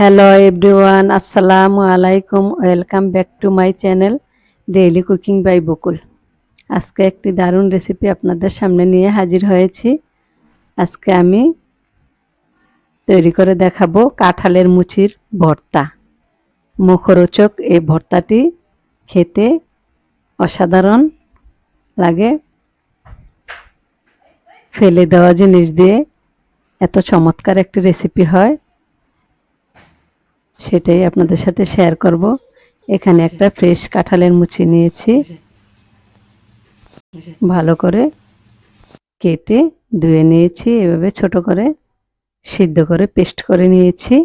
Hello everyone আসসালামু আলাইকুম welcome back to my channel daily cooking by Bakul আজকে একটি দারুণ রেসিপি আপনাদের সামনে নিয়ে হাজির হয়েছি। আজকে আমি তৈরি করে দেখাবো কাঁঠালের মুচির ভর্তা। মুখরোচক এই ভর্তাটি খেতে অসাধারণ লাগে। ফেলে দেওয়া জিনিস দিয়ে এত চমৎকার একটি রেসিপি হয়। সেটাই আপনাদের সাথে শেয়ার করব। এখানে একটা ফ্রেশ কাঁঠালের মুচি নিয়েছি। ভালো করে কেটে ধুয়ে নিয়েছি, এভাবে ছোট করে সিদ্ধ করে পেস্ট করে নিয়েছি।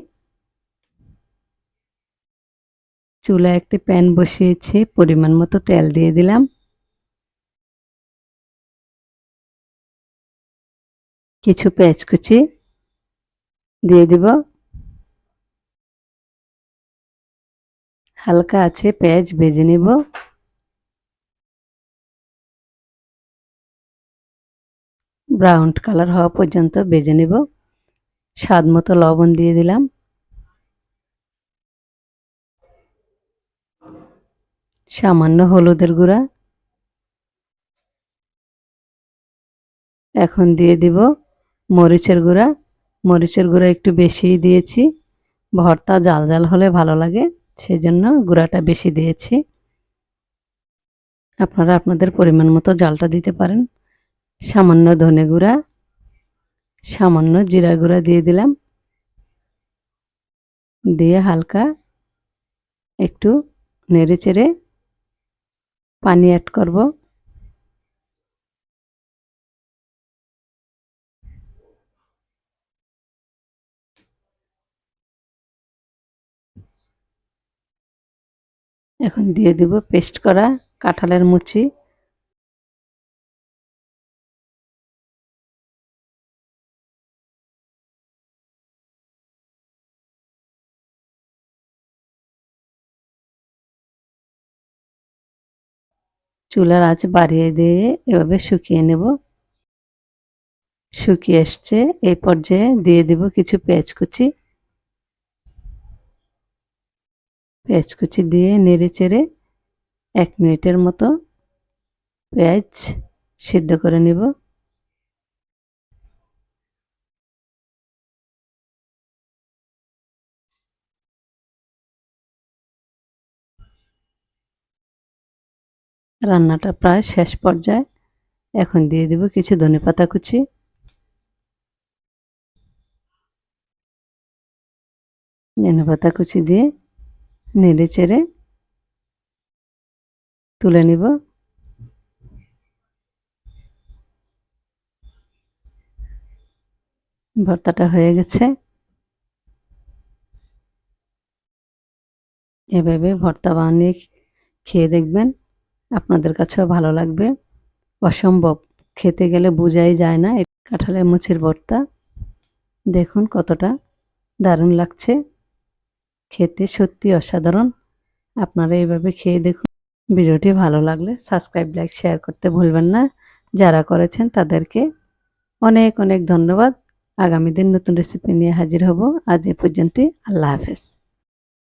চুলায় একটি প্যান বসিয়েছি, পরিমাণ মতো তেল দিয়ে দিলাম। কিছু পেঁয়াজ কুচি দিয়ে দিব। হালকা আছে, পেঁয়াজ ভেজে নিব। ব্রাউন কালার হওয়া পর্যন্ত ভেজে নিব। স্বাদ মতো লবণ দিয়ে দিলাম। সামান্য হলুদের গুঁড়া। এখন দিয়ে দিব মরিচের গুঁড়া। মরিচের গুঁড়া একটু বেশি দিয়েছি। ভর্তা জাল জাল হলে ভালো লাগে। সেই জন্য গুঁড়াটা বেশি দিয়েছি। আপনারা আপনাদের পরিমাণ মতো জালটা দিতে পারেন। সামান্য ধনে গুঁড়া, সামান্য জিরা গুঁড়া দিয়ে দিলাম। দিয়ে হালকা একটু নেড়ে চেড়ে পানি অ্যাড করব। এখন দিয়ে দেব পেস্ট করা কাঁঠালের মুচি। চুলার আঁচ বাড়িয়ে দিয়ে এভাবে শুকিয়ে নেব। শুকিয়ে এসছে, এই পর্যায়ে দিয়ে দেব কিছু পেঁয়াজ কুচি। পেঁয়াজ কুচি দিয়ে নেড়ে চেড়ে এক মিনিটের মতো পেঁয়াজ সিদ্ধ করে নেব। রান্নাটা প্রায় শেষ পর্যায়ে এখন দিয়ে দেব কিছু ধনে পাতা কুচি। ধনে পাতা কুচি দিয়ে নেড়ে চেড়ে তুলে নিব। ভর্তাটা হয়ে গেছে। এভাবে ভর্তা বানিয়ে খেয়ে দেখবেন আপনাদের কাছেও ভালো লাগবে। অসম্ভব, খেতে গেলে বোঝাই যায় না। কাঁঠালের মুচির ভর্তা, দেখুন কতটা দারুণ লাগছে। খেতে সত্যি অসাধারণ। আপনারা এইভাবে খেয়ে দেখুন। ভিডিওটি ভালো লাগলে সাবস্ক্রাইব, লাইক, শেয়ার করতে ভুলবেন না। যারা করেছেন তাদেরকে অনেক অনেক ধন্যবাদ। আগামী দিন নতুন রেসিপি নিয়ে হাজির হব। আজ এ পর্যন্তই। আল্লাহ হাফেজ।